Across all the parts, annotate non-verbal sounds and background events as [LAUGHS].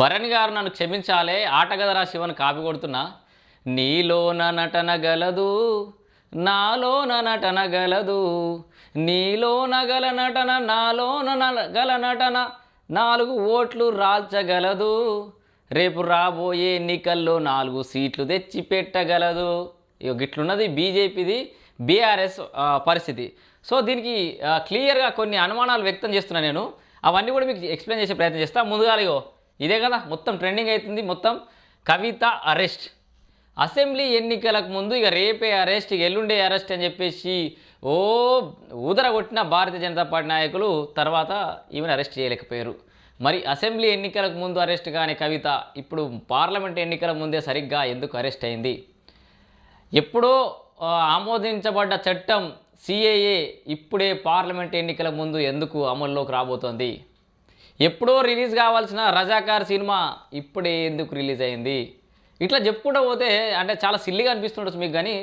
భరణ్ గారు నన్ను క్షమించాలే ఆటగదరా శివన్ కాపీ కొడుతున్నా. నీలోన నటన గలదు నాలోన నటన గలదు నీలోన గల నటన నాలోన గల నటన నాలుగు ఓట్లు రాల్చగలదు. రేపు రాబోయే ఎన్నికల్లో నాలుగు సీట్లు తెచ్చి పెట్టగలదు. ఇక గిట్లున్నది బీజేపీది బీఆర్ఎస్ పరిస్థితి. సో దీనికి క్లియర్గా కొన్ని అనుమానాలు వ్యక్తం చేస్తున్నా నేను. అవన్నీ కూడా మీకు ఎక్స్ప్లెయిన్ చేసే ప్రయత్నం చేస్తా. ముందుగా ఇదే కదా మొత్తం ట్రెండింగ్ అవుతుంది మొత్తం కవిత అరెస్ట్ అసెంబ్లీ ఎన్నికలకు ముందు ఇక రేపే అరెస్ట్ ఇక ఎల్లుండే అరెస్ట్ అని చెప్పేసి ఓ ఊదర కొట్టిన భారతీయ జనతా పార్టీ నాయకులు తర్వాత ఈమెను అరెస్ట్ చేయలేకపోయారు. మరి అసెంబ్లీ ఎన్నికలకు ముందు అరెస్ట్ కాని కవిత ఇప్పుడు పార్లమెంట్ ఎన్నికల ముందే సరిగ్గా ఎందుకు అరెస్ట్ అయింది? ఎప్పుడో ఆమోదించబడ్డ చట్టం సిఏఏ ఇప్పుడే పార్లమెంట్ ఎన్నికల ముందు ఎందుకు అమల్లోకి రాబోతోంది? ఎప్పుడో రిలీజ్ కావాల్సిన రజాకార్ సినిమా ఇప్పుడే ఎందుకు రిలీజ్ అయింది? ఇట్లా చెప్పుకుంటూ పోతే అంటే చాలా సిల్లిగా అనిపిస్తుండొచ్చు మీకు కానీ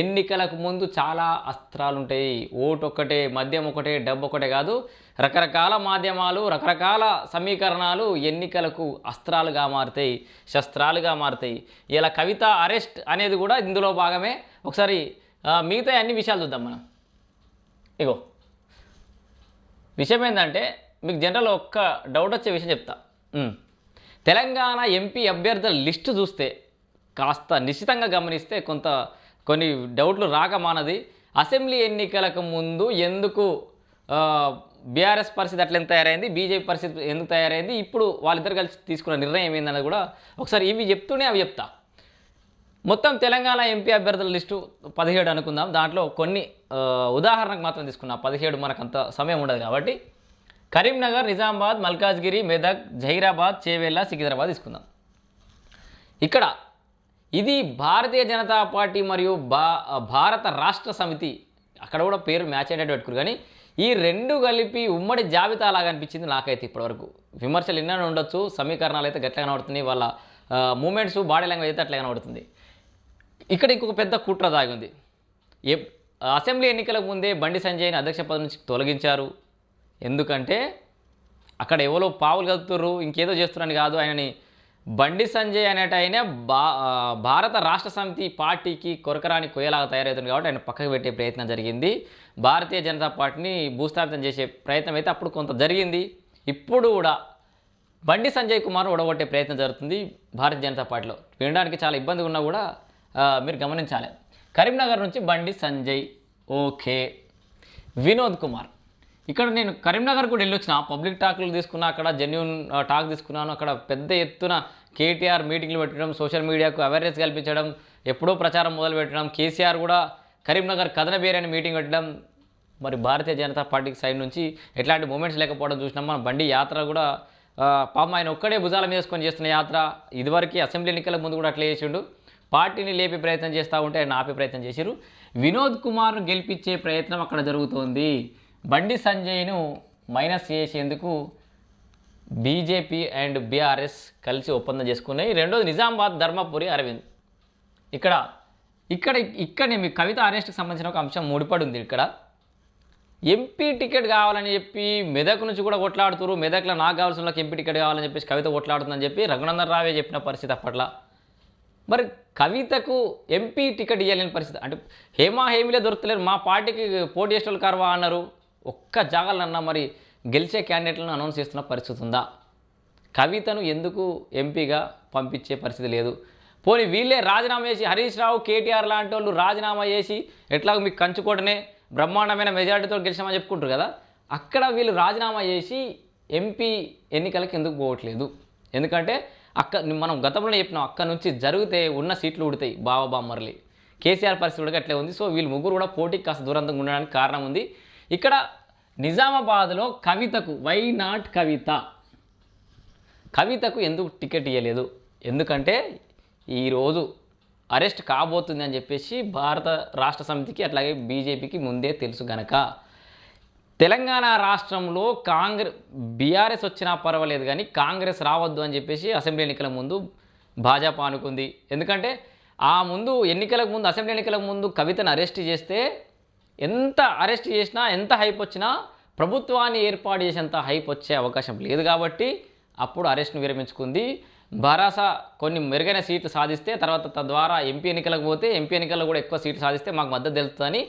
ఎన్నికలకు ముందు చాలా అస్త్రాలు ఉంటాయి ఓటు ఒక్కటే మద్యం ఒకటే డబ్బు ఒకటే కాదు. రకరకాల మాధ్యమాలు రకరకాల సమీకరణాలు ఎన్నికలకు అస్త్రాలుగా మారుతాయి శస్త్రాలుగా మారుతాయి. ఇలా కవిత అరెస్ట్ అనేది కూడా ఇందులో భాగమే. ఒకసారి మిగతా అన్ని విషయాలు చూద్దాం మనం. ఇగో. విషయం ఏంటంటే మీకు జనరల్ ఒక్క డౌట్ వచ్చే విషయం చెప్తా. తెలంగాణ ఎంపీ అభ్యర్థుల లిస్టు చూస్తే కాస్త నిశ్చితంగా గమనిస్తే కొంత కొన్ని డౌట్లు రాక మానది. అసెంబ్లీ ఎన్నికలకు ముందు ఎందుకు బీఆర్ఎస్ పరిస్థితి అట్లా ఎంత తయారైంది బీజేపీ పరిస్థితి ఎందుకు తయారైంది ఇప్పుడు వాళ్ళిద్దరు కలిసి తీసుకున్న నిర్ణయం ఏందన్నది కూడా ఒకసారి ఇవి చెప్తూనే అవి చెప్తా. మొత్తం తెలంగాణ ఎంపీ అభ్యర్థుల లిస్టు పదిహేడు అనుకుందాం. దాంట్లో కొన్ని ఉదాహరణకు మాత్రం తీసుకున్నా. పదిహేడు మనకు అంత సమయం ఉండదు కాబట్టి. కరీంనగర్ నిజామాబాద్ మల్కాజ్గిరి మెదక్ జహీరాబాద్ చేవేళ్ళ సికింద్రాబాద్ తీసుకుందాం. ఇక్కడ ఇది భారతీయ జనతా పార్టీ మరియు భా భారత రాష్ట్ర సమితి అక్కడ కూడా పేరు మ్యాచ్ అయ్యేటట్టు పెట్టుకురు. కానీ ఈ రెండు కలిపి ఉమ్మడి జాబితా లాగా అనిపించింది నాకైతే ఇప్పటివరకు. విమర్శలు ఎన్నో ఉండొచ్చు సమీకరణాలు అయితే గట్లా కనబడుతున్నాయి వాళ్ళ మూమెంట్స్ బాడీ లాంగ్వేజ్ అయితే అట్లా కనబడుతుంది. ఇక్కడ ఇంకొక పెద్ద కుట్ర దాగి ఉంది. ఏ అసెంబ్లీ ఎన్నికలకు ముందే బండి సంజయ్ని అధ్యక్ష పదవి నుంచి తొలగించారు. ఎందుకంటే అక్కడ ఎవరో పావులు కలుపుతుర్రు ఇంకేదో చేస్తున్నాను కాదు ఆయనని. బండి సంజయ్ అనేట ఆయన బా భారత రాష్ట్ర సమితి పార్టీకి కొరకరాని కొయ్యలాగా తయారవుతుంది కాబట్టి ఆయన పక్కకు పెట్టే ప్రయత్నం జరిగింది. భారతీయ జనతా పార్టీని భూస్థాపితం చేసే ప్రయత్నం అయితే అప్పుడు కొంత జరిగింది. ఇప్పుడు కూడా బండి సంజయ్ కుమార్ ఓడగొట్టే ప్రయత్నం జరుగుతుంది భారతీయ జనతా పార్టీలో. వినడానికి చాలా ఇబ్బందిగా ఉన్నా కూడా మీరు గమనించాలి. కరీంనగర్ నుంచి బండి సంజయ్ ఓకే. వినోద్ కుమార్. ఇక్కడ నేను కరీంనగర్ కూడా వెళ్ళొచ్చిన. పబ్లిక్ టాక్లు తీసుకున్నా అక్కడ జెన్యున్ టాక్ తీసుకున్నాను. అక్కడ పెద్ద ఎత్తున కేటీఆర్ మీటింగ్లు పెట్టడం సోషల్ మీడియాకు అవేర్నెస్ కల్పించడం ఎప్పుడో ప్రచారం మొదలు పెట్టడం కేసీఆర్ కూడా కరీంనగర్ కథన బేరని మీటింగ్ పెట్టడం మరి భారతీయ జనతా పార్టీకి సైడ్ నుంచి ఎట్లాంటి మూమెంట్స్ లేకపోవడం చూసినాం. మన బండి యాత్ర కూడా పాపం ఆయన ఒక్కడే భుజాల మీద వేసుకొని చేస్తున్న యాత్ర ఇదివరకు అసెంబ్లీ ఎన్నికల ముందు కూడా అట్లా చేసిండు. పార్టీని లేపే ప్రయత్నం చేస్తూ ఉంటే ఆయన ఆపే ప్రయత్నం చేశారు వినోద్ కుమార్ను గెలిపించే ప్రయత్నం అక్కడ జరుగుతోంది. బండి సంజయ్ను మైనస్ చేసేందుకు బీజేపీ అండ్ బీఆర్ఎస్ కలిసి ఒప్పందం చేసుకున్నాయి. రెండోది నిజామాబాద్ ధర్మపురి అరవింద్. ఇక్కడ ఇక్కడ ఇక్కడ మీ కవిత అరెస్ట్కి సంబంధించిన ఒక అంశం ముడిపడి ఉంది ఇక్కడ. ఎంపీ టికెట్ కావాలని చెప్పి మెదక్ నుంచి కూడా కొట్లాడుతురు మెదక్లో నాకు కావాల్సిన వాళ్ళకి ఎంపీ టికెట్ కావాలని చెప్పేసి కవిత కొట్లాడుతుందని చెప్పి రఘునందన్ రావే చెప్పిన పరిస్థితి అప్పట్లో. మరి కవితకు ఎంపీ టికెట్ ఇవ్వలేని పరిస్థితి. అంటే హేమా హేమిలే దొరుకుతలేరు. మా పార్టీకి పోటీ చేసే వాళ్ళు కరవా అన్నారు. ఒక్క జాగాలన్నా మరి గెలిచే క్యాండిడేట్లను అనౌన్స్ చేస్తున్న పరిస్థితి ఉందా? కవితను ఎందుకు ఎంపీగా పంపించే పరిస్థితి లేదు? పోనీ వీళ్ళే రాజీనామా చేసి హరీష్ రావు కేటీఆర్ లాంటి వాళ్ళు రాజీనామా చేసి ఎట్లాగో మీకు కంచుకోటనే బ్రహ్మాండమైన మెజారిటీతో గెలిచామని చెప్పుకుంటారు కదా? అక్కడ వీళ్ళు రాజీనామా చేసి ఎంపీ ఎన్నికలకు ఎందుకు పోవట్లేదు? ఎందుకంటే అక్క మనం గతంలో చెప్పినాం అక్కడ నుంచి జరిగితే ఉన్న సీట్లు ఉడతాయి బావ బామ్మర్లి. కేసీఆర్ పరిస్థితి కూడా అట్లే ఉంది. సో వీళ్ళు ముగ్గురు కూడా పోటీకి కాస్త దూరంగా ఉండడానికి కారణం ఉంది. ఇక్కడ నిజామాబాద్లో కవితకు వై నాట్ కవిత? కవితకు ఎందుకు టికెట్ ఇవ్వలేదు ఎందుకంటే ఈరోజు అరెస్ట్ కాబోతుంది అని చెప్పేసి భారత రాష్ట్ర సమితికి అట్లాగే బీజేపీకి ముందే తెలుసు గనక. తెలంగాణ రాష్ట్రంలో కాంగ్రెస్ బీఆర్ఎస్ వచ్చినా పర్వాలేదు కానీ కాంగ్రెస్ రావద్దు అని చెప్పేసి అసెంబ్లీ ఎన్నికల ముందు భాజపా అనుకుంది. ఎందుకంటే ఆ ముందు ఎన్నికలకు ముందు అసెంబ్లీ ఎన్నికలకు ముందు కవితను అరెస్ట్ చేస్తే ఎంత అరెస్ట్ చేసినా ఎంత హైప్ వచ్చినా ప్రభుత్వాన్ని ఏర్పాటు చేసేంత హైప్ వచ్చే అవకాశం లేదు కాబట్టి అప్పుడు అరెస్ట్ను విరమించుకుంది. భరాసా కొన్ని మెరుగైన సీట్లు సాధిస్తే తర్వాత తద్వారా ఎంపీ ఎన్నికలకు పోతే ఎంపీ ఎన్నికల్లో కూడా ఎక్కువ సీట్లు సాధిస్తే మాకు మద్దతు తెలుస్తుందని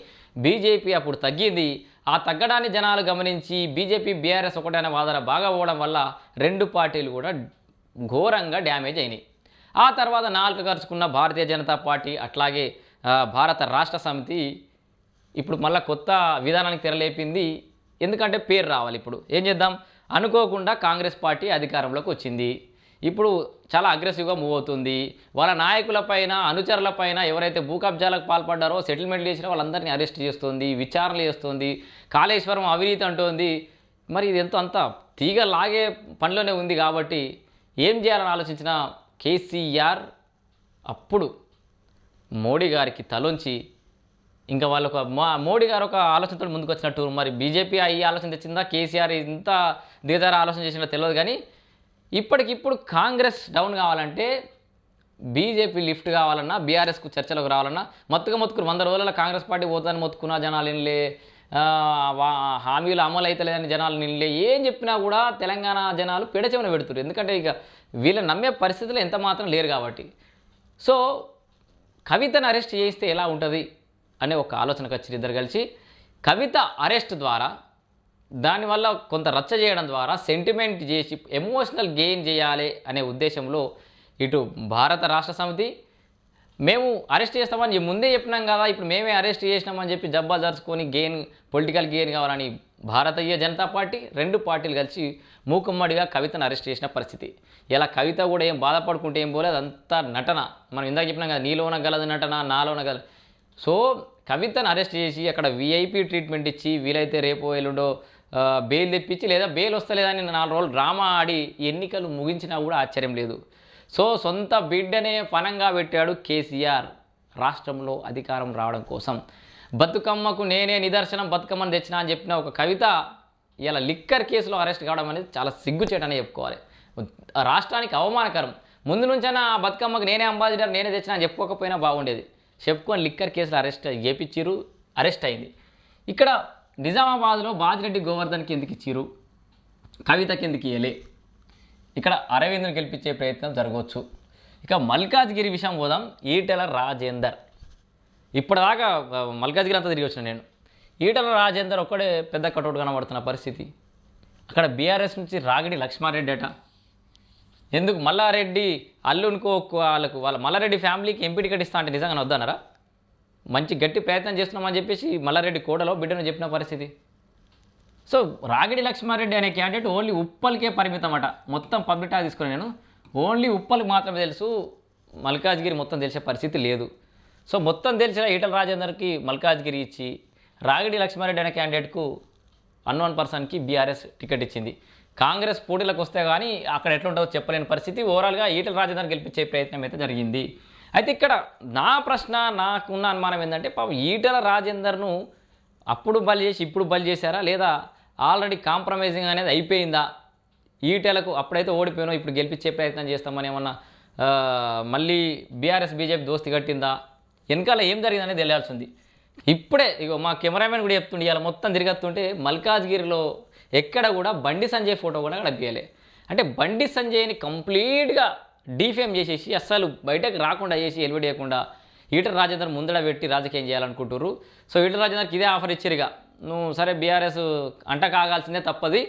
బీజేపీ అప్పుడు తగ్గింది. ఆ తగ్గడాన్ని జనాలు గమనించి బీజేపీ బీఆర్ఎస్ ఒకటైన వాదన బాగా పోవడం వల్ల రెండు పార్టీలు కూడా ఘోరంగా డ్యామేజ్ అయినాయి. ఆ తర్వాత నాలుగు ఖర్చుకున్న భారతీయ జనతా పార్టీ అట్లాగే భారత రాష్ట్ర సమితి ఇప్పుడు మళ్ళీ కొత్త విధానానికి తెరలేపింది. ఎందుకంటే పేరు రావాలి ఇప్పుడు. ఏం చేద్దాం? అనుకోకుండా కాంగ్రెస్ పార్టీ అధికారంలోకి వచ్చింది. ఇప్పుడు చాలా అగ్రెసివ్గా మూవ్ అవుతుంది. వాళ్ళ నాయకులపైన అనుచరులపైన ఎవరైతే భూ కబ్జాలకు పాల్పడ్డారో సెటిల్మెంట్లు చేసినా వాళ్ళందరినీ అరెస్ట్ చేస్తుంది విచారణలు చేస్తుంది కాళేశ్వరం అవినీతి అంటోంది. మరి ఇది ఎంతో అంత తీగ లాగే పనిలోనే ఉంది కాబట్టి ఏం చేయాలని ఆలోచించిన కేసీఆర్ అప్పుడు మోడీ గారికి తలొంచి ఇంకా వాళ్ళొక మోడీ గారు ఒక ఆలోచనతో ముందుకు వచ్చినట్టు మరి బీజేపీ ఈ ఆలోచన తెచ్చిందా? కేసీఆర్ ఇంత దిగజార ఆలోచన చేసిందో తెలియదు కానీ ఇప్పటికిప్పుడు కాంగ్రెస్ డౌన్ కావాలంటే బీజేపీ లిఫ్ట్ కావాలన్నా బీఆర్ఎస్కు చర్చలకు రావాలన్నా మత్తుగా మొత్తుకుని వంద రోజుల కాంగ్రెస్ పార్టీ పోతుందని మొత్తుకున్న జనాలు నిన్లే హామీలు అమలు అవుతలేదని జనాలు నిలే ఏం చెప్పినా కూడా తెలంగాణ జనాలు పెడచెవిన పెడుతున్నారు ఎందుకంటే ఇక వీళ్ళని నమ్మే పరిస్థితులు ఎంత మాత్రం లేరు కాబట్టి. సో కవితను అరెస్ట్ చేయిస్తే ఎలా ఉంటుంది? అనే ఒక ఆలోచనకు వచ్చి ఇద్దరు కలిసి. కవిత అరెస్ట్ ద్వారా దానివల్ల కొంత రచ్చ చేయడం ద్వారా సెంటిమెంట్ చేసి ఎమోషనల్ గెయిన్ చేయాలి అనే ఉద్దేశంలో ఇటు భారత రాష్ట్ర సమితి మేము అరెస్ట్ చేస్తామని చెప్పి ముందే చెప్పినాం కదా ఇప్పుడు మేమే అరెస్ట్ చేసినామని చెప్పి జబ్బా జరుచుకొని గెయిన్ పొలిటికల్ గెయిన్ కావాలని భారతీయ జనతా పార్టీ రెండు పార్టీలు కలిసి మూకుమ్మడిగా కవితను అరెస్ట్ చేసిన పరిస్థితి. ఇలా కవిత కూడా ఏం బాధపడుకుంటే ఏం పోలేదు అంతా నటన. మనం ఇందాక చెప్పినాం కదా నీలోన గలదు నటన నాలోన గల సో కవితను అరెస్ట్ చేసి అక్కడ వీఐపీ ట్రీట్మెంట్ ఇచ్చి వీలైతే రేపో ఎల్లుండో బెయిల్ తెప్పించి లేదా బెయిల్ వస్తలేదని నాలుగు రోజులు డ్రామా ఆడి ఎన్నికలు ముగించినా కూడా ఆశ్చర్యం లేదు. సో సొంత బిడ్డనే పనంగా పెట్టాడు కేసీఆర్. రాష్ట్రంలో అధికారం రావడం కోసం. బతుకమ్మకు నేనే నిదర్శనం బతుకమ్మని తెచ్చిన అని చెప్పిన ఒక కవిత ఇలా లిక్కర్ కేసులో అరెస్ట్ కావడం అనేది చాలా సిగ్గుచేటనే చెప్పుకోవాలి. రాష్ట్రానికి అవమానకరం. ముందు నుంచైనా ఆ బతుకమ్మకు నేనే అంబాసిడర్ నేనే తెచ్చినా అని చెప్పుకోకపోయినా బాగుండేది. చెప్పుకొని లిక్కర్ కేసులో అరెస్ట్ చేపించిరు అరెస్ట్ అయింది. ఇక్కడ నిజామాబాద్లో బాజిరెడ్డి గోవర్ధన్ కిందికి ఇచ్చిరు కవిత కిందికి ఇయ్యలే. ఇక్కడ అరవింద్ను గెలిపించే ప్రయత్నం జరగవచ్చు. ఇక మల్కాజ్గిరి విషయం పోదాం. ఈటెల రాజేందర్. ఇప్పటిదాకా మల్కాజ్గిరి అంతా తిరిగి వచ్చిన నేను. ఈటెల రాజేందర్ ఒక్కడే పెద్ద కటౌట్ కనబడుతున్న పరిస్థితి. అక్కడ బీఆర్ఎస్ నుంచి రాగిడి లక్ష్మారెడ్డి అట. ఎందుకు మల్లారెడ్డి అల్లునికో వాళ్ళకు వాళ్ళ మల్లారెడ్డి ఫ్యామిలీకి ఎంపీ టికెట్ ఇస్తా అంటే నిజంగా వద్దన్నారా? మంచి గట్టి ప్రయత్నం చేస్తున్నామని చెప్పేసి మల్లారెడ్డి కోడలో బిడ్డను చెప్పిన పరిస్థితి. సో రాగిడి లక్ష్మారెడ్డి అనే క్యాండిడేట్ ఓన్లీ ఉప్పల్కే పరిమితం అట మొత్తం పబ్లిటా తీసుకుని నేను. ఓన్లీ ఉప్పల్కి మాత్రమే తెలుసు మల్కాజ్గిరి మొత్తం తెలిసే పరిస్థితి లేదు. సో మొత్తం తెలిసిన ఈటల రాజేందర్కి మల్కాజ్గిరి ఇచ్చి రాగిడి లక్ష్మారెడ్డి అనే క్యాండిడేట్కు అన్నోన్ పర్సన్కి బీఆర్ఎస్ టికెట్ ఇచ్చింది. కాంగ్రెస్ పోటీలకు వస్తే కానీ అక్కడ ఎట్లుంటుందో చెప్పలేని పరిస్థితి. ఓవరాల్గా ఈటల రాజేందర్ గెలిపించే ప్రయత్నం అయితే జరిగింది. అయితే ఇక్కడ నా ప్రశ్న నాకున్న అనుమానం ఏంటంటే పాపం ఈటల రాజేందర్ను అప్పుడు బలి చేసి ఇప్పుడు బలి చేశారా? లేదా ఆల్రెడీ కాంప్రమైజింగ్ అనేది అయిపోయిందా? ఈటెలకు అప్పుడైతే ఓడిపోయినా ఇప్పుడు గెలిపించే ప్రయత్నం చేస్తామని ఏమన్నా మళ్ళీ బీఆర్ఎస్ బీజేపీ దోస్తి కట్టిందా? వెనకాల ఏం జరిగిందనేది తెలియాల్సింది ఇప్పుడే ఇగో మా కెమెరామెన్ కూడా చెప్తుండే ఇవాళ మొత్తం తిరిగత్తుంటే మల్కాజ్గిరిలో ఎక్కడ కూడా బండి సంజయ్ ఫోటో కూడా కనిపించలే అంటే బండి సంజయ్ని కంప్లీట్గా డీఫేమ్ చేసేసి అస్సలు బయటకు రాకుండా చేసి ఎలివేట్ చేయకుండా ఈటల రాజేందర్ ముందడ పెట్టి రాజకీయం చేయాలనుకుంటున్నారు సో ఈటల రాజేందర్కి ఇదే ఆఫర్ ఇచ్చిరుగా నువ్వు సరే బీఆర్ఎస్ అంట కాగాల్సిందే తప్పది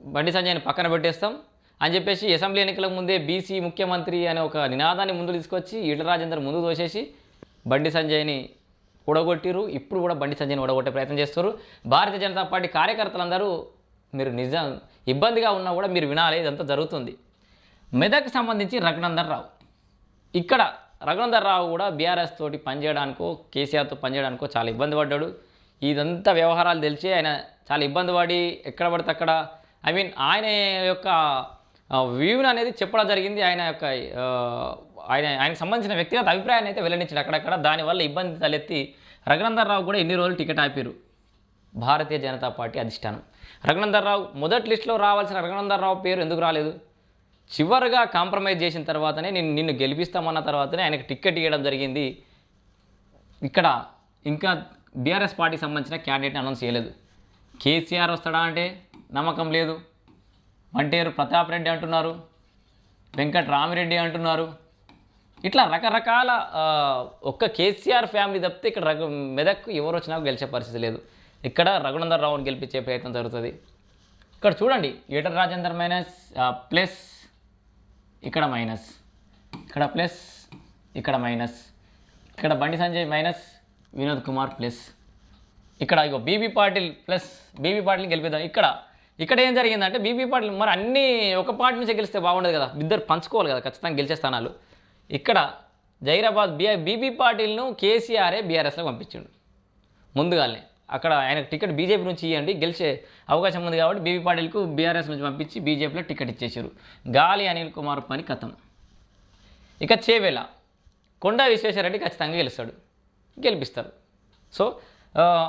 బండి సంజయ్ని పక్కన పెట్టేస్తాం అని చెప్పేసి అసెంబ్లీ ఎన్నికల ముందే బీసీ ముఖ్యమంత్రి అనే ఒక నినాదాన్ని ముందు తీసుకొచ్చి ఈటల రాజేందర్ ముందు తోసేసి బండి సంజయ్ని ఊడగొట్టిరు ఇప్పుడు కూడా బండి సంజయ్ని ఊడగొట్టే ప్రయత్నం చేస్తారు భారతీయ జనతా పార్టీ కార్యకర్తలందరూ మీరు నిజం ఇబ్బందిగా ఉన్నా కూడా మీరు వినాలి ఇదంతా జరుగుతుంది. మెదక్ సంబంధించి రఘునందన్ రావు. ఇక్కడ రఘునందన్ రావు కూడా బీఆర్ఎస్ తోటి పనిచేయడానికో కేసీఆర్తో పనిచేయడానికో చాలా ఇబ్బంది పడ్డాడు. ఇదంతా వ్యవహారాలు తెలిసి ఆయన చాలా ఇబ్బంది పడి ఎక్కడ పడితే అక్కడ ఐ మీన్ ఆయన యొక్క వ్యూని అనేది చెప్పడం జరిగింది. ఆయన యొక్క ఆయన ఆయనకు సంబంధించిన వ్యక్తిగత అభిప్రాయాన్ని అయితే వెల్లడించాడు అక్కడక్కడ. దానివల్ల ఇబ్బంది తలెత్తి రఘునందన్ రావు కూడా ఎన్ని రోజులు టికెట్ ఆపారు? భారతీయ జనతా పార్టీ అధిష్టానం. రఘునందర్రావు మొదటి లిస్టులో రావాల్సిన రఘునందర్రావు పేరు ఎందుకు రాలేదు? చివరిగా కాంప్రమైజ్ చేసిన తర్వాతనే నేను నిన్ను గెలిపిస్తామన్న తర్వాతనే ఆయనకు టికెట్ ఇవ్వడం జరిగింది. ఇక్కడ ఇంకా బీఆర్ఎస్ పార్టీకి సంబంధించిన క్యాండిడేట్ని అనౌన్స్ చేయలేదు. కేసీఆర్ వస్తాడా అంటే నమ్మకం లేదు. మంటేరు ప్రతాప్ రెడ్డి అంటున్నారు. వెంకట రామిరెడ్డి అంటున్నారు. ఇట్లా రకరకాల ఒక్క కేసీఆర్ ఫ్యామిలీ తప్పితే ఇక్కడ రఘు మెదక్ ఎవరు వచ్చినా గెలిచే పరిస్థితి లేదు. ఇక్కడ రఘునందర్ రావుని గెలిపించే ప్రయత్నం జరుగుతుంది. ఇక్కడ చూడండి ఈటర్ రాజేందర్ మైనస్ ప్లస్ ఇక్కడ మైనస్ ఇక్కడ ప్లస్ ఇక్కడ మైనస్ ఇక్కడ బండి సంజయ్ మైనస్ వినోద్ కుమార్ ప్లస్ ఇక్కడ ఇగో BB Patil plus BB Patil గెలిపిద్దాం. ఇక్కడ ఇక్కడ ఏం జరిగిందంటే బీబీ పాటిల్ మరి అన్నీ ఒక పార్టీ నుంచి గెలిస్తే బాగుండదు కదా. ఇద్దరు పంచుకోవాలి కదా ఖచ్చితంగా గెలిచే స్థానాలు. ఇక్కడ జైరాబాద్ బీఐ బీబీ పాటిల్ను కేసీఆర్ఏ బీఆర్ఎస్లో పంపించిండు. ముందుగానే. అక్కడ ఆయనకు టికెట్ బీజేపీ నుంచి ఇవ్వండి. గెలిచే అవకాశం ఉంది కాబట్టి బీబీ పాటిల్కు బీఆర్ఎస్ నుంచి పంపించి బీజేపీలో టికెట్ ఇచ్చేసారు గాలి అనిల్ కుమార్ పని కథం. ఇక చేవేల కొండా విశ్వేశ్వరరెడ్డి ఖచ్చితంగా గెలుస్తాడు. గెలిపిస్తారు. సో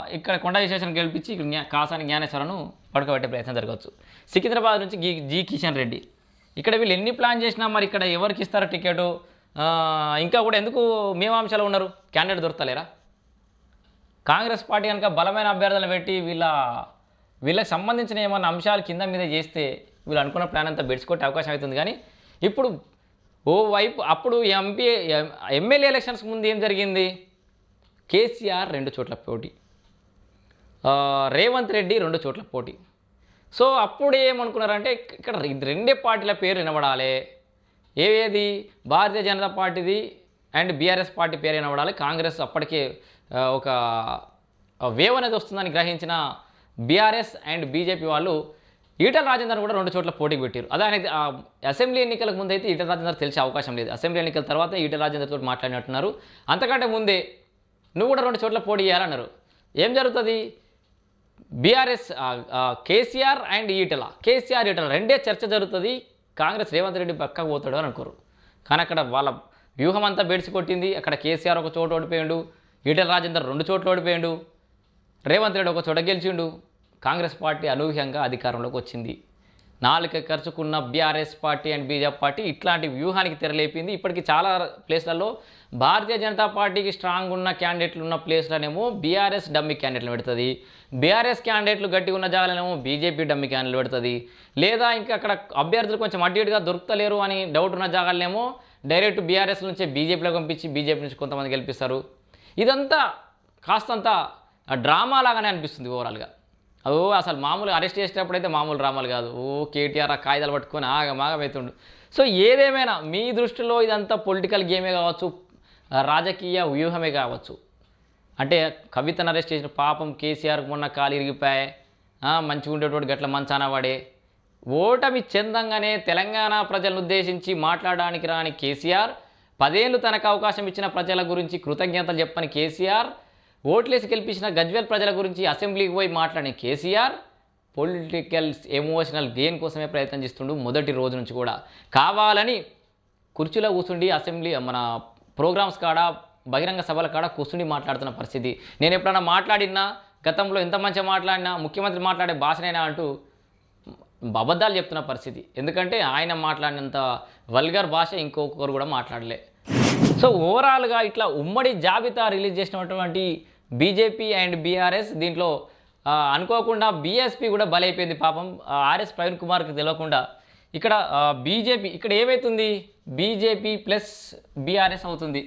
ఇక్కడ కొండా విశ్వేశ్వరం గెలిపించి ఇక్కడ జ్ఞా- కాసాని జ్ఞానేశ్వరను పడుకోబెట్టే ప్రయత్నం జరగవచ్చు. సికింద్రాబాద్ నుంచి జీ జీ కిషన్ రెడ్డి. ఇక్కడ వీళ్ళు ఎన్ని ప్లాన్ చేసినా మరి ఇక్కడ ఎవరికి ఇస్తారో టికెట్? ఇంకా కూడా ఎందుకు మీమాంశాలు ఉన్నారు? క్యాండిడేట్ దొరుకుతలేరా? కాంగ్రెస్ పార్టీ కనుక బలమైన అభ్యర్థులను పెట్టి వీళ్ళ వీళ్ళకి సంబంధించిన ఏమైనా అంశాలు కింద మీద చేస్తే వీళ్ళు అనుకున్న ప్లాన్ అంతా బెడ్చుకొట్టే అవకాశం అవుతుంది. కానీ ఇప్పుడు ఓ వైపు అప్పుడు ఎంపీ ఎమ్మెల్యే ఎలక్షన్స్ ముందు ఏం జరిగింది? కేసీఆర్ రెండు చోట్ల పోటీ. రేవంత్ రెడ్డి రెండు చోట్ల పోటీ. సో అప్పుడు ఏమనుకున్నారంటే ఇక్కడ రెండే పార్టీల పేరు వినబడాలి. ఏవేది భారతీయ జనతా పార్టీది అండ్ బీఆర్ఎస్ పార్టీ పేరు వినబడాలి. కాంగ్రెస్ అప్పటికే ఒక వేవ్ అనేది వస్తుందని గ్రహించిన బీఆర్ఎస్ అండ్ బీజేపీ వాళ్ళు ఈటల రాజేందర్ కూడా రెండు చోట్ల పోటీకి పెట్టారు అదే ఆయన అసెంబ్లీ ఎన్నికలకు ముందు అయితే ఈటల రాజేందర్ తెలిసే అవకాశం లేదు. అసెంబ్లీ ఎన్నికల తర్వాత ఈటల రాజేందర్ మాట్లాడినట్టున్నారు. అంతకంటే ముందే నువ్వు కూడా రెండు చోట్ల పోటీ చేయాలన్నారు. ఏం జరుగుతుంది? BRS KCR and Etela. KCR Etela రెండే చర్చ జరుగుతుంది. కాంగ్రెస్ రేవంత్ రెడ్డి పక్కకు పోతాడు అని అనుకోరు. కానీ అక్కడ వాళ్ళ వ్యూహం అంతా బెడిసి కొట్టింది. అక్కడ కేసీఆర్ ఒక చోట ఓడిపోయాడు. ఈటల రాజేందర్ రెండు చోట్ల ఓడిపోయాడు. రేవంత్ రెడ్డి ఒక చోట గెలిచిండు. కాంగ్రెస్ పార్టీ అనూహ్యంగా అధికారంలోకి వచ్చింది. నాలుక ఖర్చుకున్న BRS party and BJP party ఇట్లాంటి వ్యూహానికి తెరలేపింది. ఇప్పటికి చాలా ప్లేస్లలో భారతీయ జనతా పార్టీకి స్ట్రాంగ్ ఉన్న క్యాండిడేట్లు ఉన్న ప్లేస్లనేమో బీఆర్ఎస్ డమ్మి క్యాండిడేట్లు పెడుతుంది. బీఆర్ఎస్ క్యాండిడేట్లు గట్టిగా ఉన్న జాగాలనేమో బీజేపీ డమ్మి క్యాండిడేట్లు పెడుతుంది. లేదా ఇంకా అక్కడ అభ్యర్థులు కొంచెం అటు ఇటుగా దొరుకుతలేరు అని డౌట్ ఉన్న జాగాలనేమో డైరెక్ట్ బీఆర్ఎస్ నుంచే బీజేపీలో పంపించి బీజేపీ నుంచి కొంతమంది గెలిపిస్తారు. ఇదంతా కాస్తంత డ్రామా లాగానే అనిపిస్తుంది ఓవరాల్గా. ఓ అసలు మామూలు అరెస్ట్ చేసేటప్పుడు అయితే మామూలు డ్రామాలు కాదు. ఓ కేటీఆర్ ఆ కాగితాలు పట్టుకొని ఆగమాగమవుతుండు సో ఏదేమైనా మీ దృష్టిలో ఇదంతా పొలిటికల్ గేమే కావచ్చు రాజకీయ వ్యూహమే కావచ్చు. అంటే కవితను అరెస్ట్ చేసిన పాపం కేసీఆర్ మొన్న కాలు ఇరిగిపోయాయి. మంచిగా ఉండేటువంటి గట్ల మంచాన పడే ఓటమి చెందంగానే తెలంగాణ ప్రజలను ఉద్దేశించి మాట్లాడడానికి రాని కేసీఆర్ పదేళ్ళు తనకు అవకాశం ఇచ్చిన ప్రజల గురించి కృతజ్ఞతలు చెప్పని కేసీఆర్ ఓట్లేసి గెలిపించిన గజ్వేల్ ప్రజల గురించి అసెంబ్లీకి పోయి మాట్లాడిన కేసీఆర్ పొలిటికల్ ఎమోషనల్ గెయిన్ కోసమే ప్రయత్నం చేస్తుండు మొదటి రోజు నుంచి కూడా. కావాలని కుర్చీలో కూర్చుండి అసెంబ్లీ మన ప్రోగ్రామ్స్ కాడ బహిరంగ సభల కాడ కూర్చుండి మాట్లాడుతున్న పరిస్థితి. నేను ఎప్పుడైనా మాట్లాడినా గతంలో ఎంత మంచిగా మాట్లాడినా ముఖ్యమంత్రి మాట్లాడే భాషనైనా అంటూ అబద్ధాలు చెప్తున్న పరిస్థితి. ఎందుకంటే ఆయన మాట్లాడినంత వల్గర్ భాష ఇంకొకరు కూడా మాట్లాడలే. సో ఓవరాల్గా ఇట్లా ఉమ్మడి జాబితా రిలీజ్ చేసినటువంటి బీజేపీ అండ్ బీఆర్ఎస్ దీంట్లో అనుకోకుండా బీఎస్పీ కూడా బలైపోయింది పాపం. ఆ, ఆర్ఎస్ ప్రవీణ్ కుమార్కి తెలియకుండా ఇక్కడ బీజేపీ ఇక్కడ ఏమవుతుంది బీజేపీ ప్లస్ బీఆర్ఎస్ అవుతుంది.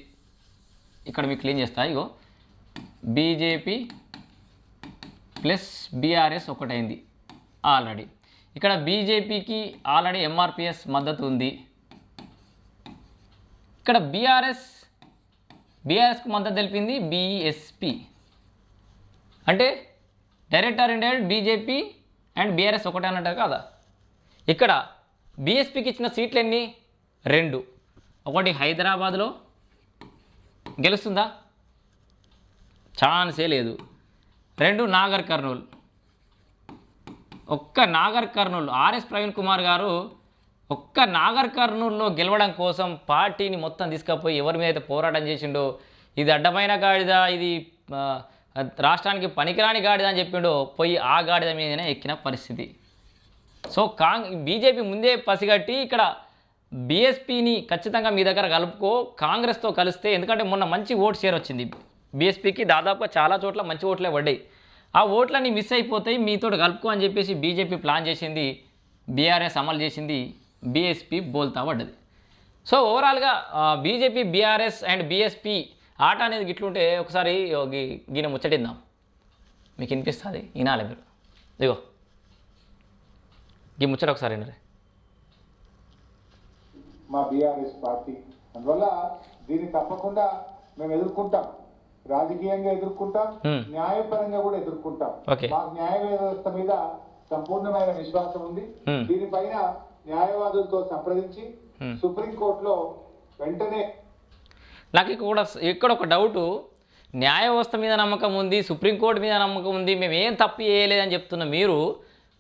ఇక్కడ మీకు క్లీన్ చేస్తా ఇగో. బీజేపీ ప్లస్ బీఆర్ఎస్ ఒకటైంది ఆల్రెడీ. ఇక్కడ బీజేపీకి ఆల్రెడీ ఎంఆర్పిఎస్ మద్దతు ఉంది. ఇక్కడ బీఆర్ఎస్ బీఆర్ఎస్కు మద్దతు తెలిపింది బీఎస్పీ అంటే direct or indirect BJP and BRS ఒకటే అన్నట్టు కదా? ఇక్కడ బీఎస్పీకి ఇచ్చిన సీట్లు ఎన్ని రెండు. ఒకటి హైదరాబాద్లో. గెలుస్తుందా? ఛాన్సే లేదు. రెండు నాగర్ కర్నూల్. ఒక్క నాగర్ కర్నూలు. ఆర్ఎస్ ప్రవీణ్ కుమార్ గారు ఒక్క నాగర్ కర్నూల్లో గెలవడం కోసం పార్టీని మొత్తం తీసుకపోయి ఎవరి మీద అయితే పోరాటం చేసిండో ఇది అడ్డమైన గాడిద ఇది రాష్ట్రానికి పనికిరాని గాడిద అని చెప్పిండో పోయి ఆ గాడిద మీదనే ఎక్కిన పరిస్థితి. సో కాంగ్ బీజేపీ ముందే పసిగట్టి ఇక్కడ బీఎస్పీని ఖచ్చితంగా మీ దగ్గర కలుపుకో కాంగ్రెస్తో కలిస్తే ఎందుకంటే మొన్న మంచి ఓట్ షేర్ వచ్చింది. బీఎస్పీకి దాదాపుగా చాలా చోట్ల మంచి ఓట్లే పడ్డాయి. ఆ ఓట్లన్నీ మిస్ అయిపోతాయి మీతో కలుపుకో అని చెప్పేసి బీజేపీ ప్లాన్ చేసింది బీఆర్ఎస్ అమలు చేసింది బీఎస్పీ బోల్తా పడ్డది. సో ఓవరాల్గా బీజేపీ బీఆర్ఎస్ అండ్ బీఎస్పీ ఆట అనేది గిట్లుంటే ఒకసారి గీ- గీన ముచ్చటిద్దాం. మీకు వినిపిస్తుంది? వినాలి మీరు. ఇదిగో. ఈ ముచ్చట ఒకసారి వినరే. మా బీఆర్ఎస్ పార్టీ. అందువల్ల దీన్ని తప్పకుండా మేము ఎదుర్కొంటాం. రాజకీయంగా ఎదుర్కొంటాం. న్యాయపరంగా కూడా ఎదుర్కొంటాం. మాకు న్యాయ వ్యవస్థ మీద సంపూర్ణమైన విశ్వాసం ఉంది. దీనిపైన న్యాయవాదులతో సంప్రదించి Hmm. సుప్రీంకోర్టులో వెంటనే నాకు ఇక్కడ కూడా ఇక్కడ ఒక డౌటు. న్యాయ వ్యవస్థ మీద నమ్మకం ఉంది సుప్రీంకోర్టు మీద నమ్మకం ఉంది మేము ఏం తప్పు చేయలేదని చెప్తున్న మీరు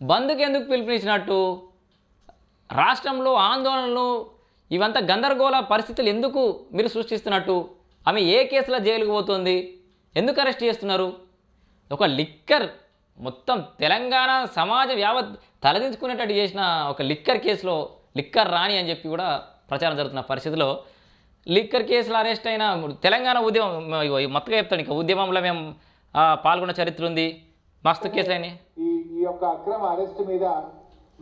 బంద్కి ఎందుకు పిలుపునిచ్చినట్టు? రాష్ట్రంలో ఆందోళనలు ఇవంతా గందరగోళ పరిస్థితులు ఎందుకు మీరు సృష్టిస్తున్నట్టు? ఆమె ఏ కేసులో జైలుకు పోతుంది? ఎందుకు అరెస్ట్ చేస్తున్నారు? ఒక లిక్కర్ మొత్తం తెలంగాణ సమాజం యావత్ తలదించుకునేటట్టు చేసిన ఒక లిక్కర్ కేసులో లిక్కర్ రాణి అని చెప్పి కూడా ప్రచారం జరుగుతున్న పరిస్థితిలో లిక్కర్ కేసులో అరెస్ట్ అయిన తెలంగాణ ఉద్యమం మొత్తగా చెప్తాను ఇంకా ఉద్యమంలో మేము పాల్గొన్న చరిత్ర ఉంది. మస్తు కేసులు అయినాయి. ఈ యొక్క అక్రమ అరెస్ట్ మీద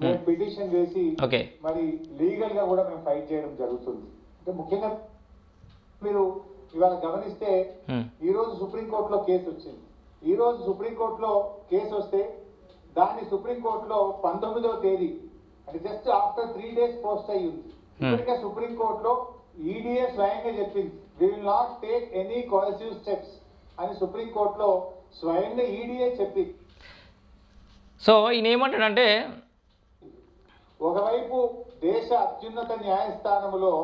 మేము పిటిషన్ వేసి ఓకే. మరి లీగల్గా కూడా మేము ఫైట్ చేయడం జరుగుతుంది. అంటే ముఖ్యంగా మీరు ఇవాళ గమనిస్తే ఈ రోజు సుప్రీంకోర్టులో కేసు వచ్చింది. ఈ రోజు సుప్రీంకోర్టులో కేసు వస్తే దాన్ని సుప్రీంకోర్టులో పంతొమ్మిదవ తేదీ అంటే just after three days post అయ్యి ఉంది. ఇప్పటికే సుప్రీంకోర్టులో ఈడీఏ స్వయంగా చెప్పింది we will not take any coercive steps అని సుప్రీంకోర్టులో స్వయంగా ఈడీఏ చెప్పింది. సో ఈయన ఏమంటాడంటే ఒకవైపు దేశ అత్యున్నత న్యాయస్థానములో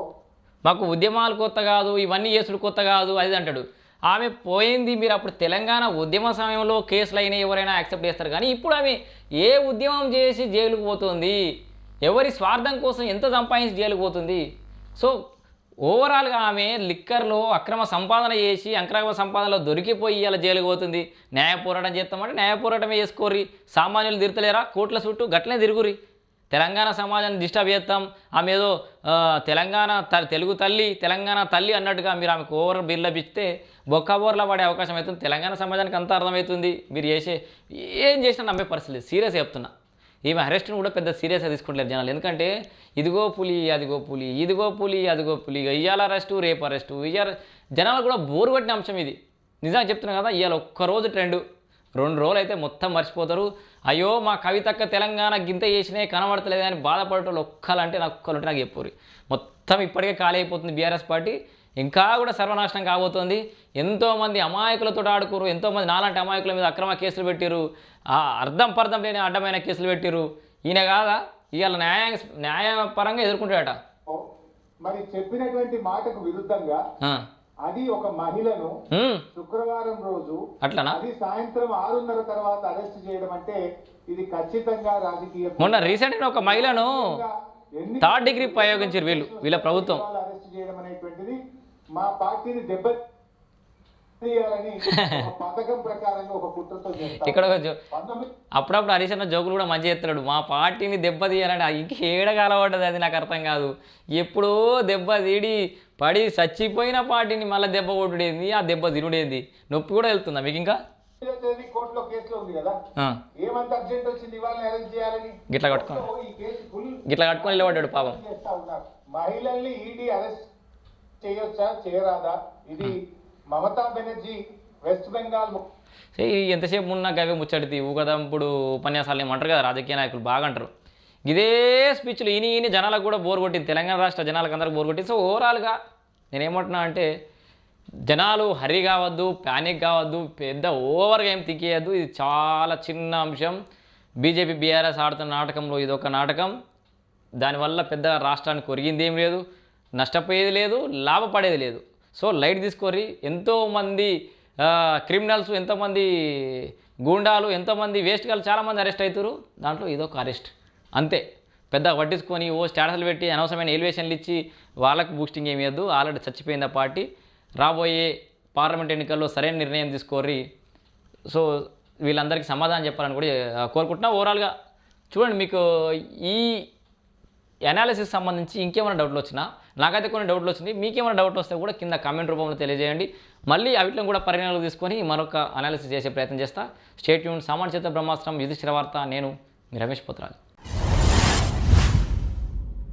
మాకు ఉద్యమాలు కొత్త కాదు ఇవన్నీ చేసుడు కొత్త కాదు అది అంటాడు. ఆమె పోయింది మీరు అప్పుడు తెలంగాణ ఉద్యమ సమయంలో కేసులు అయినా ఎవరైనా యాక్సెప్ట్ చేస్తారు. కానీ ఇప్పుడు ఆమె ఏ ఉద్యమం చేసి జైలుకు పోతుంది? ఎవరి స్వార్థం కోసం ఎంత సంపాదించి జైలుకు పోతుంది? సో ఓవరాల్గా ఆమె లిక్కర్లో అక్రమ సంపాదన చేసి అక్రమ సంపాదనలో దొరికిపోయి ఇలా జైలుకు పోతుంది. న్యాయ పోరాటం చేస్తామంటే న్యాయ పోరాటమే చేసుకోర్రి. సామాన్యులు తిరతలేరా కోట్ల చుట్టూ గట్లనే తిరుగురి తెలంగాణ సమాజాన్ని డిస్టర్బ్ చేస్తాం. ఆమె ఏదో తెలంగాణ తెలుగు తల్లి తెలంగాణ తల్లి అన్నట్టుగా మీరు ఆమెకు ఓవర్ బిర్లపిస్తే బొక్క బోర్లా పడే అవకాశం అవుతుంది. తెలంగాణ సమాజానికి అంత అర్థమవుతుంది మీరు చేసే ఏం చేసినా నమ్మే పరిస్థితి సీరియస్ చెప్తున్నా. ఈమె అరెస్ట్ని కూడా పెద్ద సీరియస్గా తీసుకుంటలేరు జనాలు. ఎందుకంటే ఇదిగో పులి అదిగో పులి ఇదిగో పులి అదిగో పులి ఇయ్యాల ఇవాళ అరెస్టు రేపు అరెస్టు ఇవాళ జనాలు కూడా బోరు కొట్టిన అంశం ఇది. నిజంగా చెప్తున్నా కదా ఇవాళ ఒక్కరోజు ట్రెండ్. రెండు రోజులు అయితే మొత్తం మర్చిపోతారు. అయ్యో మా కవితక్క తెలంగాణ గింత చేసినే కనబడతలేదు అని బాధపడేటోళ్ళు ఒక్కలంటే నాకు ఒక్కలంటే నాకు చెప్పుర్రి. మొత్తం ఇప్పటికే ఖాళీ అయిపోతుంది బీఆర్ఎస్ పార్టీ. ఇంకా కూడా సర్వనాశనం కాబోతోంది. ఎంతోమంది అమాయకులతో ఆడుకోరు ఎంతోమంది నాలాంటి అమాయకుల మీద అక్రమ కేసులు పెట్టిరు ఆ అర్థం పర్థం లేని అడ్డమైన కేసులు పెట్టిరు ఈయన కాదా? ఇవాళ న్యాయ న్యాయపరంగా ఎదుర్కొంటాడట. మరి చెప్పినటువంటి మాటకు విరుద్ధంగా. అది ఒక మహిళను శుక్రవారం రోజు అట్లనా? అది సాయంత్రం ఆరున్నర తర్వాత అరెస్ట్ చేయడం అంటే ఇది ఖచ్చితంగా రాజకీయ మొన్న రీసెంట్గా ఒక మహిళను థర్డ్ డిగ్రీ ప్రయోగించారు వీళ్ళు వీళ్ళ ప్రభుత్వం. అరెస్ట్ చేయడం అనేటువంటిది మా పార్టీని దెబ్బ తీయాలని ఒక పథకం ప్రకారంగా ఒక కుట్రతో చేస్తారు [LAUGHS] ఇక్కడ అప్పుడప్పుడు హరీష్ అన్న జోకులు కూడా మంచి చేస్తున్నాడు మా పార్టీని దెబ్బతీయాలంటే ఇంక ఏడగాల పడ్డది అది నాకు అర్థం కాదు. ఎప్పుడో దెబ్బ తీడి పడి చచ్చిపోయిన పార్టీని మళ్ళీ దెబ్బ కొట్టుడేంది ఆ దెబ్బ తినుడేంది? నొప్పి కూడా వెళ్తుందా మీకు ఇంకా? తేదీ కోర్టులో కేసులో ఉంది కదా. ఆ, ఏమంత అర్జెంట్ వచ్చింది ఇవాళ అరెస్ట్ చేయాలని? గిట్ల కట్టుకో కోర్టులో ఈ కేసు ఫుల్ గిట్ల కట్టుకొని నిలబడ్డాడు పాపం. మహిళల్ని ఈడీ అరెస్ట్ చేయొచ్చా? చేయరాదా? ఇది మమతా బెనర్జీ వెస్ట్ బెంగాల్ ఎంతసేపు ఉన్నా గవే ముచ్చడితే ఊగదంపుడు ఉపన్యాసాలు ఏమంటారు కదా రాజకీయ నాయకులు బాగా అంటారు. ఇదే స్పీచ్లు ఈని ఈని జనాలకు కూడా బోర్ కొట్టింది తెలంగాణ రాష్ట్ర జనాలకు అందరికి బోర్ కొట్టింది. సో ఓవరాల్గా నేనేమంటున్నా అంటే జనాలు హరి కావద్దు ప్యానిక్ కావద్దు పెద్ద ఓవర్గా ఏం తిక్కేయద్దు. ఇది చాలా చిన్న అంశం. బీజేపీ బీఆర్ఎస్ ఆడుతున్న నాటకంలో ఇది ఒక నాటకం. దానివల్ల పెద్ద రాష్ట్రానికి ఒరిగింది ఏం లేదు నష్టపోయేది లేదు లాభపడేది లేదు. సో లైట్ తీసుకొని ఎంతోమంది క్రిమినల్స్ ఎంతోమంది గూండాలు ఎంతోమంది వేస్ట్ గాలు చాలామంది అరెస్ట్ అవుతారు దాంట్లో ఇదొక అరెస్ట్. అంతే. పెద్ద పట్టించుకొని ఓ స్టేటస్లు పెట్టి అనవసరమైన ఎలివేషన్లు ఇచ్చి వాళ్ళకు బూస్టింగ్ ఏమి ఇవ్వద్దు ఆల్రెడీ చచ్చిపోయింది ఆ పార్టీ. రాబోయే పార్లమెంట్ ఎన్నికల్లో సరైన నిర్ణయం తీసుకోరి సో వీళ్ళందరికీ సమాధానం చెప్పాలని కూడా కోరుకుంటున్నా. ఓవరాల్గా చూడండి మీకు ఈ అనాలిసిస్ సంబంధించి ఇంకేమైనా డౌట్లు వచ్చినా నాకైతే కొన్ని డౌట్లు వచ్చినాయి. మీకేమైనా డౌట్లు వస్తే కూడా కింద కామెంట్ రూపంలో తెలియజేయండి. మళ్ళీ అవిట్లో కూడా పరిగణలోకి తీసుకొని మరొక అనాలిసిస్ చేసే ప్రయత్నం చేస్తా. స్టేట్ యూన్ సామాన్య చేత బ్రహ్మాస్త్రం యుధిష్ఠిర వార్త. నేను మీ రమేష్ పోతరాజు.